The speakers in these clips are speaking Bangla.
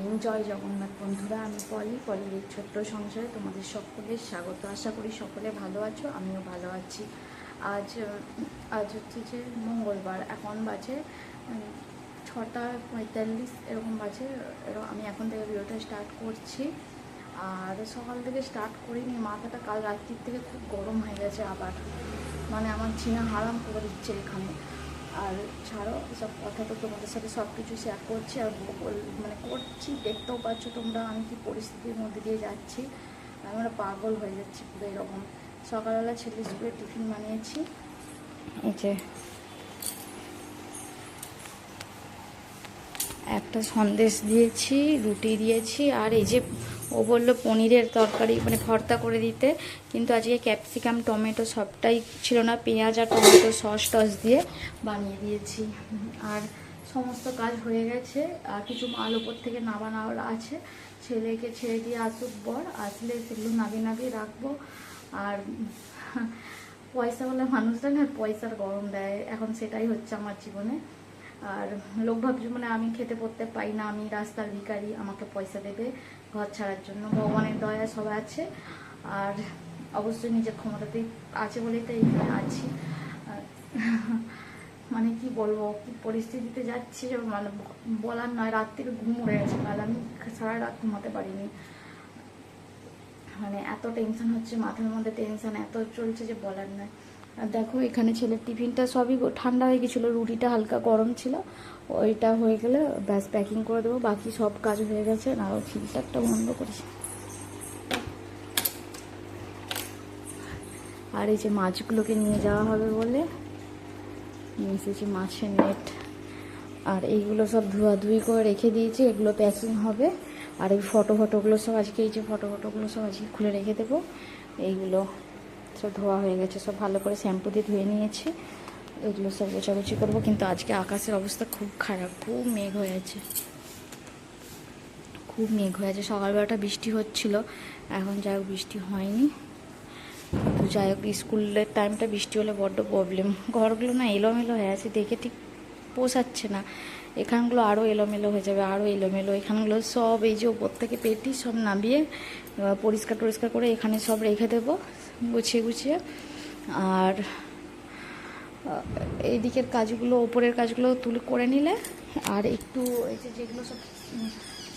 মর্নিং জয় জগন্নাথ বন্ধুরা, আমি পলি, পলির এই ছোট্ট সংসারে তোমাদের সকলের স্বাগত। আশা করি সকলে ভালো আছো, আমিও ভালো আছি। আজ আজ হচ্ছে যে মঙ্গলবার, এখন বাজে ছটা পঁয়তাল্লিশ, এরকম বাজে আমি এখন থেকে ভিডিওটা স্টার্ট করছি। আর সকাল থেকে স্টার্ট করিনি, মাথাটা কাল রাত্রির থেকে খুব গরম হয়ে গেছে আবার। মানে আমার ঝিনা হারাম করে দিচ্ছে এখানে। আর ছাড়ো, সব কথা তো তোমাদের সাথে সব কিছু শেয়ার করছি আর মানে করছি, দেখতেও পাচ্ছ তোমরা আমি কি পরিস্থিতির মধ্যে দিয়ে যাচ্ছি। আমরা পাগল হয়ে যাচ্ছি পুরো এরকম। সকালবেলা ছেলে স্কুলে টিফিন বানিয়েছি। এই যে, একটা সন্দেশ দিয়েছি, রুটি দিয়েছি, আর এই যে ও বলল পনিরের তরকারি মানে ভর্তা করে দিতে। কিন্তু আজকে ক্যাপসিকাম, টমেটো সবটাই ছিল না। পেঁয়াজ আর টমেটো সস টস দিয়ে বানিয়ে দিয়েছি। আর সমস্ত কাজ হয়ে গেছে। আর কিছু মাল ওপর থেকে নামানোর আছে। ছেলেকে ছেড়ে দিয়ে আসুক বর। আসলে সেগুলো নামিয়ে নামিয়ে রাখব। আর পয়সাওয়ালা মানুষরা না, পয়সার গরম দেয়। এখন সেটাই হচ্ছে আমার জীবনে। আর লোক ভাবছে মানে আমি খেতে পড়তে পাই না, আমি রাস্তার ভিখারি, আমাকে পয়সা দেবে। ঘর ছাড়ার জন্য। ভগবানের দয়া সবাই আছে। আর অবশ্যই নিজের ক্ষমতাতেই আছে বলেই তো এইখানে আছি। মানে কি বলব, কি পরিস্থিতিতে যাচ্ছি মানে বলার নয়, রাত থেকে ঘুম উড়ে গেছে। কাল আমি সারা রাত ঘুমাতে পারিনি। মানে এত টেনশন হচ্ছে, মাথার মধ্যে টেনশন এত চলছে যে বলার নয়। আর দেখো, এখানে ছেলের টিফিনটা সবই ঠান্ডা হয়ে গেছিল, রুটিটা হালকা গরম ছিল। ওইটা হয়ে গেলে ব্যাস প্যাকিং করে দেবো, বাকি সব কাজ হয়ে গেছে, না ফিল্টারটা বন্ধ করেছি আর এই যে মাছগুলোকে নিয়ে যাওয়া হবে বলে, নিয়ে এসেছি মাছের নেট আর এইগুলো সব ধোয়াধুয়ি করে রেখে দিয়েছি, এগুলো প্যাকিং হবে। আর এই ফটো ফটোগুলো সব আজকে, এই যে ফটো ফটোগুলো সব আজকে খুলে রেখে দেবো। এইগুলো সব ধোয়া হয়ে গেছে, সব ভালো করে শ্যাম্পু দিয়ে ধুয়ে নিয়েছি। এগুলো সব গোছাগুছি করব, কিন্তু আজকে আকাশের অবস্থা খুব খারাপ, খুব মেঘ হয়ে আছে। খুব মেঘ হয়ে আছে। সকালবেলাটা বৃষ্টি হচ্ছিল, এখন যাই হোক বৃষ্টি হয়নি। কিন্তু যাই হোক, স্কুলের টাইমটা বৃষ্টি হলে বড্ড প্রবলেম ঘরগুলো না এলোমেলো হয়ে আছে, দেখে ঠিক পোষাচ্ছে না। এখানগুলো আরও এলোমেলো হয়ে যাবে আরও এলোমেলো। এখানগুলো সব এই যে ওপর থেকে পেটি সব নামিয়ে পরিষ্কার টরিষ্কার করে এখানে সব রেখে দেবো। গুছিয়ে গুছিয়ে। আর এই দিকের কাজগুলো, ওপরের কাজগুলো তুলে করে নিলে, আর একটু এই যে যেগুলো সব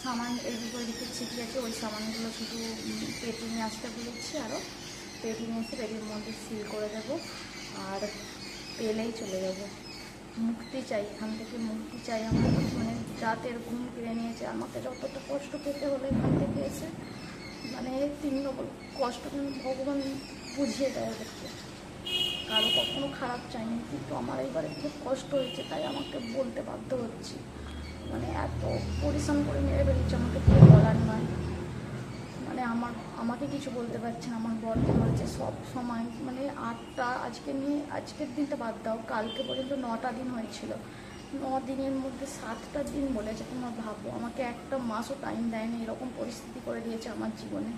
সামান এদিকে ওইদিকে ছিটি আছে, ওই সামানগুলো শুধু পেটি নিয়ে আসতে বলেছি আরও পেটি নিয়ে এসে পেটির মধ্যে সিল করে দেবো, আর পেলেই চলে যাব। মুক্তি চাই, এখান থেকে মুক্তি চাই আমার মানে রাতের ঘুম কেড়ে নিয়েছে, আমাকে যতটা কষ্ট পেতে হলো এখান থেকে এসে। মানে তিন রকম কষ্ট ভগবান বুঝিয়ে দেয় ওদেরকে। কারও কখনো খারাপ চাইনি কিন্তু আমার এবারে খুব কষ্ট হয়েছে, তাই আমাকে বলতে বাধ্য হচ্ছি। মানে এত পরিশ্রম করে মেরে ফেলেছে আমাকে কেউ বলার নয়। মানে আমার, আমাকে কিছু বলতে পারছে না, আমার বর বলছে সব সময়। মানে আটটা, আজকে নিয়ে, আজকের দিনটা বাদ দাও, কালকে পর্যন্ত নটা দিন হয়েছিল। ন দিনের মধ্যে সাতটা দিন বলেছে তোমার ভাবো, আমাকে একটা মাসও টাইম দেয়নি, এরকম পরিস্থিতি করে দিয়েছে আমার জীবনে।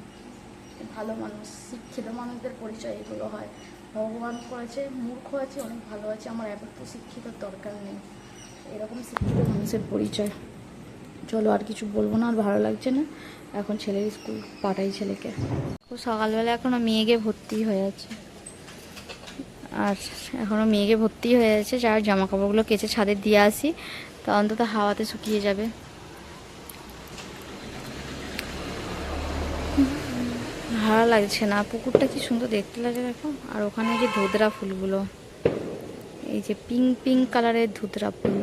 ভালো মানুষ, শিক্ষিত মানুষদের পরিচয় এগুলো হয়। ভগবান করেছে, মূর্খ আছে, অনেক ভালো আছে, আমার এত শিক্ষিত দরকার নেই। এরকম শিক্ষিত মানুষের পরিচয়। চলো আর কিছু বলব না, আর ভালো লাগছে না। এখন ছেলের স্কুল, পাঠাই ছেলেকে। সকালবেলা এখনও মেয়েকে ভর্তি হয়ে আছে। আর এখনও মেয়েকে ভর্তি হয়ে যাচ্ছে যার জামা কাপড়গুলো কেচে ছাদে দিয়ে আসি। তা অন্তত হাওয়াতে শুকিয়ে যাবে। ভালো লাগছে না, পুকুরটা কি সুন্দর দেখতে লাগে দেখো। আর ওখানে যে ধুতরা ফুলগুলো, এই যে পিঙ্ক পিঙ্ক কালারের ধুতরা ফুল।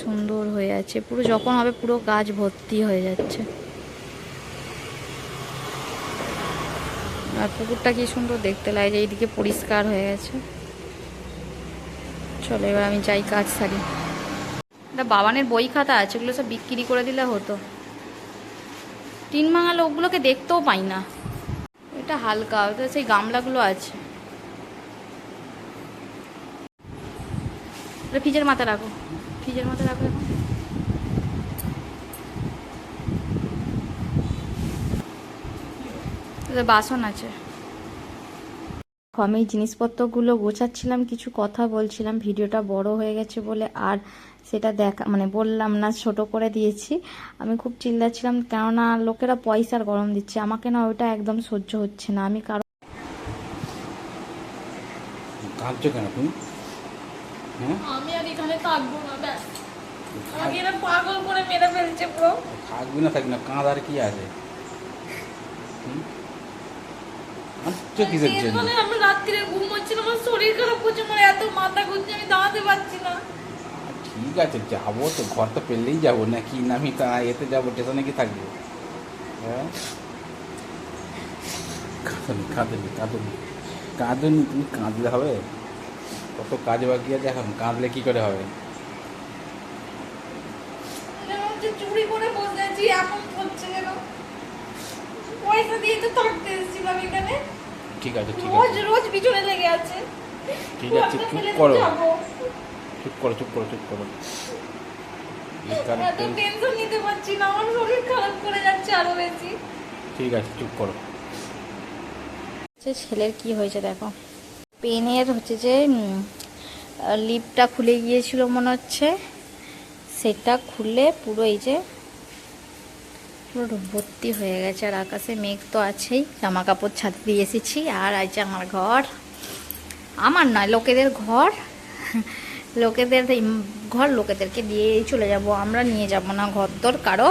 সুন্দর হয়ে আছে, পুরো যখন হবে পুরো গাছ ভর্তি হয়ে যাচ্ছে। আর পুকুরটা কি সুন্দর দেখতে লাগে এইদিকে পরিষ্কার হয়ে গেছে। চলো, এবার আমি যাই কাজ সারি। এটা বাবানের বই খাতা আছে ওগুলো সব বিক্রি করে দিলে হতো। টিন ভাঙা লোকগুলোকে দেখতেও পাই না। এটা হালকা, ওটা সেই গামলাগুলো আছে। ফ্রিজের মাথা রাখো। ফ্রিজের মাথা রাখো। বাসন আছে। আমি জিনিসপত্রগুলো গোছাচ্ছিলাম কিছু কথা বলছিলাম ভিডিওটা বড় হয়ে গেছে বলে আর সেটা দেখা মানে বললাম না ছোট করে দিয়েছি। আমি খুব চিল্লাচ্ছিলাম কেননা লোকেরা পয়সার গরম দিচ্ছে আমাকে না ওইটা একদম সহ্য হচ্ছে না। আমি কারও কাঁদছো কেন তুমি? হ্যাঁ? আমি আর এখানে থাকব না ব্যাস। এরা পাগল করে মেরে ফেলছে পুরো। থাকবি না থাকবি না কাঁদার কি আছে? হুম? কিসের জন্য? রাত্রিরে ঘুম হচ্ছে আমার শরীর খারাপ করছে আমার এত মাথা ঘুরছে আমি দাঁড়াতে পারছি না। ঠিক আছে যাব তো ঘর তো পেলেই যাব না কি না আমি তা এতে যাব স্টেশনে কি থাকব? হ্যাঁ? কাঁদনি কাঁদনি কাঁদনি কাঁদনি তুমি কাঁদলে হবে? কত কাজ বাকি আছে এখন কাঁদলে কি করে হবে? চুরি করে বসে এমন হচ্ছে যেন পয়সা দিয়ে তো থাকতে এসেছিলাম এখানে। ঠিক আছে ঠিক আছে। রোজ রোজ পিছনে লেগে আছে। ঠিক আছে চুপ করো। চুপ করো চুপ করো চুপ করো। এই এত টেনশন নিতে পারছি না আমার শরীর খারাপ করে যাচ্ছে আরও বেশি। ঠিক আছে চুপ করো। ছেলের কি হয়েছে দেখো। পেনের হচ্ছে যে লিপটা খুলে গিয়েছিল মনে হচ্ছে। সেটা খুলে পুরো এই যে পুরো ভর্তি হয়ে গেছে আর আকাশে মেঘ তো আছেই। জামা কাপড় ছাদ দিয়ে এসেছি আর আছে আমার ঘর। আমার নয়, লোকেদের ঘর। লোকেদের ঘর লোকেদেরকে দিয়েই চলে যাব। আমরা নিয়ে যাব না ঘর তোর কারও।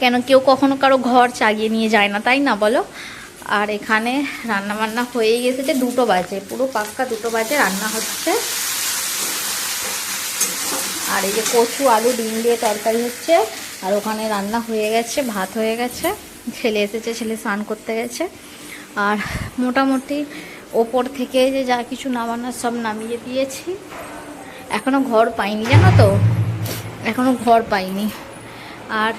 কেন কেউ কখনো কারও ঘর চাগিয়ে নিয়ে যায় না, তাই না বলো? আর এখানে রান্না বান্না হয়ে গেছে যে দুটো বাজে, পুরো পাক্কা দুটো বাজে রান্না হচ্ছে। আর এই যে কচু, আলু, ডিম দিয়ে তরকারি হচ্ছে। আর ওখানে রান্না হয়ে গেছে, ভাত হয়ে গেছে, ছেলে এসেছে, ছেলে স্নান করতে গেছে। আর মোটামুটি ওপর থেকে যে যা কিছু নামানোর সব নামিয়ে দিয়েছি। এখনও ঘর পাইনি, জানো তো? এখনও ঘর পাইনি। আর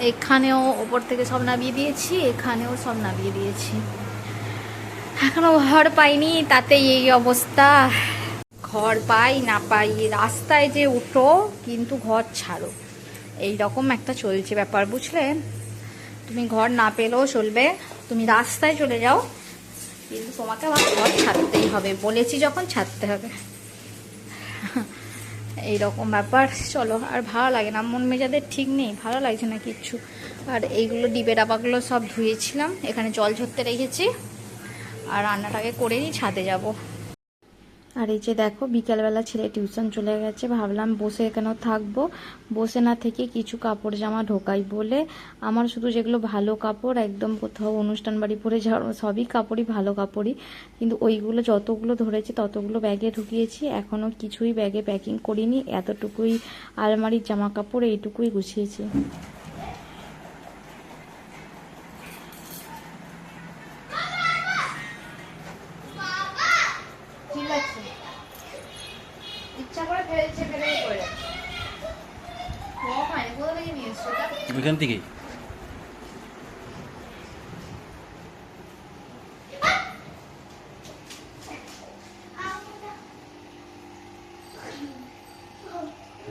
এখানেও ওপর থেকে সব নামিয়ে দিয়েছি, এখানেও সব নামিয়ে দিয়েছি। এখনও ঘর পাইনি তাতে এই অবস্থা। ঘর পাই না পাই, রাস্তায় যে উঠো, কিন্তু ঘর ছাড়ো। এই রকম একটা চলছে ব্যাপার, বুঝলে? তুমি ঘর না পেলেও চলবে। তুমি রাস্তায় চলে যাও। কিন্তু তোমাকে আবার ঘর ছাড়তেই হবে। বলেছি যখন ছাড়তে হবে। এইরকম ব্যাপার। চলো, আর ভালো লাগে না। মন মেজাদের ঠিক নেই। ভালো লাগছে না কিচ্ছু। আর এইগুলো ডিবে ডাবাগুলো সব ধুয়েছিলাম। এখানে জল ঝরতে রেখেছি। আর রান্নাটাকে করে নিই ছাদে যাব। আর এই যে দেখো, বিকালবেলা ছেলে টিউশন চলে গেছে, ভাবলাম বসে এখানেও থাকব? বসে না থেকে কিছু কাপড় জামা ঢোকাই বলে। আমার শুধু যেগুলো ভালো কাপড়, একদম কোথাও অনুষ্ঠান বাড়ি পরে যাওয়ার সবই কাপড়ই, ভালো কাপড়ই। কিন্তু ওইগুলো যতগুলো ধরেছি, ততগুলো ব্যাগে ঢুকিয়েছি। এখনও কিছুই ব্যাগে প্যাকিং করিনি, এতটুকুই আলমারির জামা কাপড় এইটুকুই গুছিয়েছি। ইচ্ছা করে ফেলছে ফেলে পড়ে যাচ্ছে। হয় কোথা থেকে নিয়ে এসছো?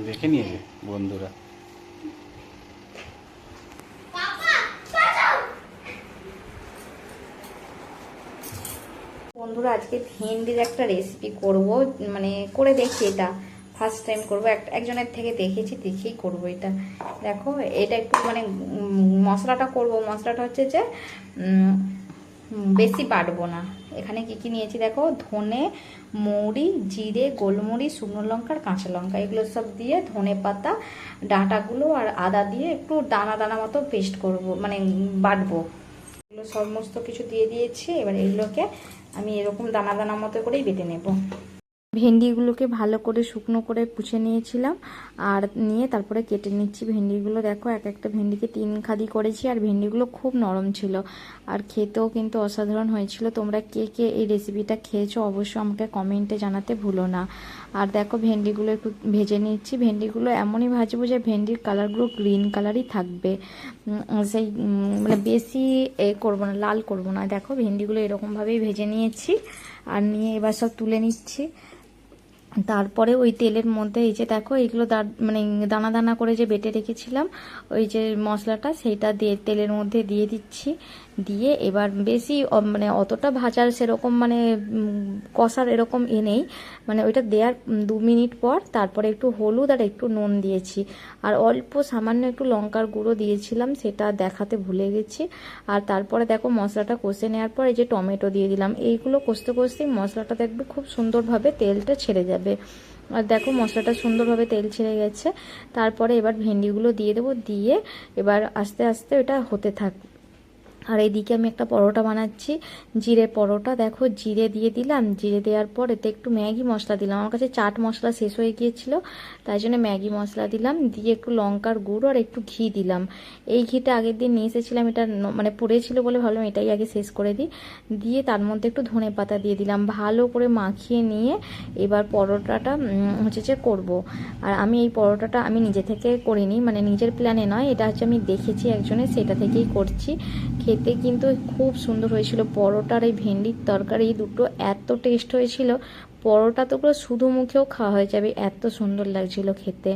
দেখে নিয়েছে বন্ধুরা বন্ধুরা, আজকে ভেন্ডির একটা রেসিপি করব। মানে করে দেখি এটা। ফার্স্ট টাইম করব। এক একজনের থেকে দেখেছি, দেখেই করব এটা। দেখো, এটা একটু মানে মশলাটা করব। মশলাটা হচ্ছে যে বেশি বাটবো না। এখানে কি কি নিয়েছি দেখো? ধনে, মৌরি, জিরে, গোলমরিচ, শুকনো লঙ্কা আর কাঁচা লঙ্কা। এগুলো সব দিয়ে ধনে পাতা, ডাঁটাগুলো আর আদা দিয়ে একটু দানা দানা মতো পেস্ট করব। মানে বাটবো। এগুলো সমস্ত কিছু দিয়ে দিয়েছি, এবার এগুলোকে আমি এরকম দানা দানা মতো করেই বেটে নেব। ভেন্ডিগুলোকে ভালো করে শুকনো করে পুছে নিয়েছিলাম আর নিয়ে তারপরে কেটে নিচ্ছি ভেন্ডিগুলো। দেখো, এক একটা ভেন্ডিকে তিন খাদি করেছি আর ভেন্ডিগুলো খুব নরম ছিল আর খেতেও কিন্তু অসাধারণ হয়েছিল। তোমরা কে কে এই রেসিপিটা খেয়েছো অবশ্যই আমাকে কমেন্টে জানাতে ভুলো না। আর দেখো, ভেন্ডিগুলো একটু ভেজে নিচ্ছি। ভেন্ডিগুলো এমনই ভাজবো যে ভেন্ডির কালারগুলো গ্রিন কালারই থাকবে। সেই মানে বেশি এ করব না, লাল করব না। দেখো, ভেন্ডিগুলো এরকমভাবেই ভেজে নিয়েছি আর নিয়ে এবার সব তুলে নিচ্ছি। তারপরে ওই তেলের মধ্যে এই যে দেখো, এগুলো মানে দানা দানা করে যে বেটে রেখেছিলাম, ওই যে মশলাটা, সেইটা দিয়ে তেলের মধ্যে দিয়ে দিচ্ছি। দিয়ে এবার বেশি মানে অতটা ভাজার সেরকম মানে কষার এরকম এ নেই। মানে ওইটা দেওয়ার দু মিনিট পর তারপরে একটু হলুদ আর একটু নুন দিয়েছি। আর অল্প সামান্য একটু লঙ্কার গুঁড়ো দিয়েছিলাম, সেটা দেখাতে ভুলে গেছি। আর তারপরে দেখো মশলাটা কষে নেওয়ার পর এই যে টমেটো দিয়ে দিলাম, এইগুলো কষতে কষতেই মশলাটা দেখবে খুব সুন্দরভাবে তেলটা ছেড়ে যাবে। আর দেখো মশলাটা সুন্দরভাবে তেল ছেড়ে গেছে। তারপরে এবার ভেন্ডিগুলো দিয়ে দেবো, দিয়ে এবার আস্তে আস্তে ওটা হতে থাক আর এইদিকে আমি একটা পরোটা বানাচ্ছি, জিরে পরোটা। দেখো, জিরে দিয়ে দিলাম। জিরে দেওয়ার পর এতে একটু ম্যাগি মশলা দিলাম। আমার কাছে চাট মশলা শেষ হয়ে গিয়েছিল, তাই জন্য ম্যাগি মশলা দিলাম। দিয়ে একটু লঙ্কার গুঁড়ো আর একটু ঘি দিলাম। এই ঘিটা আগের দিন নিয়ে এসেছিলাম, এটা মানে পড়েছিল বলে ভাবলাম, এটাই আগে শেষ করে দিই। দিয়ে তার মধ্যে একটু ধনে পাতা দিয়ে দিলাম। ভালো করে মাখিয়ে নিয়ে এবার পরোটাটা হচ্ছে যে করব। আর আমি এই পরোটাটা আমি নিজে থেকে করিনি মানে নিজের প্ল্যানে নয়, এটা হচ্ছে আমি দেখেছি একজনের, সেটা থেকেই করছি। খেতে কিন্তু খুব সুন্দর হয়েছিল। পরোটার এই ভেন্ডির তরকারি দুটো এত টেস্ট হয়েছিল। পরোটা তো পুরো শুধু মুখেও খাওয়া হয়ে যাবে। এত সুন্দর লাগছিল খেতে।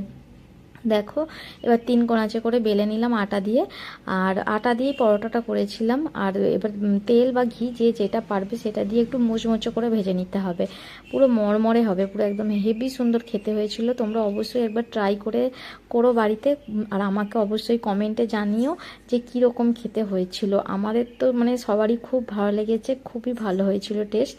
দেখো, এবার তিন কোনাচে করে বেলে নিলাম আটা দিয়ে। আর আটা দিয়ে পরোটাটা করেছিলাম। আর এবার তেল বা ঘি যে যেটা পারবে সেটা দিয়ে একটু মুচমুচো করে ভেজে নিতে হবে। পুরো মরমরে হবে, পুরো একদম হেভি সুন্দর খেতে হয়েছিল। তোমরা অবশ্যই একবার ট্রাই করে করো বাড়িতে। আর আমাকে অবশ্যই কমেন্টে জানিও যে কীরকম খেতে হয়েছিল। আমাদের তো মানে সবারই খুব ভালো লেগেছে, খুবই ভালো হয়েছিল টেস্ট।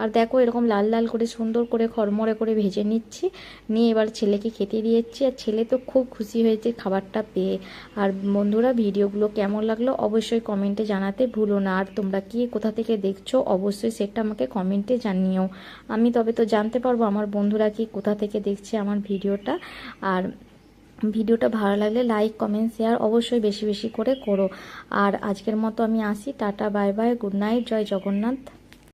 আর দেখো এরকম লাল লাল করে সুন্দর করে খরমরে করে ভেজে নিচ্ছি। নিয়ে এবার ছেলেকে খেতে দিয়েছি আর ছেলে তো খুব খুশি হয়েছে খাবারটা পেয়ে। আর বন্ধুরা, ভিডিওগুলো কেমন লাগল অবশ্যই কমেন্টে জানাতে ভুলো না। আর তোমরা কি কোথা থেকে দেখছ অবশ্যই সেটা আমাকে কমেন্টে জানিও। আমি তবে তো জানতে পারব আমার বন্ধুরা কি কোথা থেকে দেখছে আমার ভিডিওটা। আর ভিডিওটা ভালো লাগলে লাইক কমেন্ট শেয়ার অবশ্যই বেশি বেশি করে করো। আর আজকের মতো আমি আসি। Ta-ta bye bye good night জয় জগন্নাথ।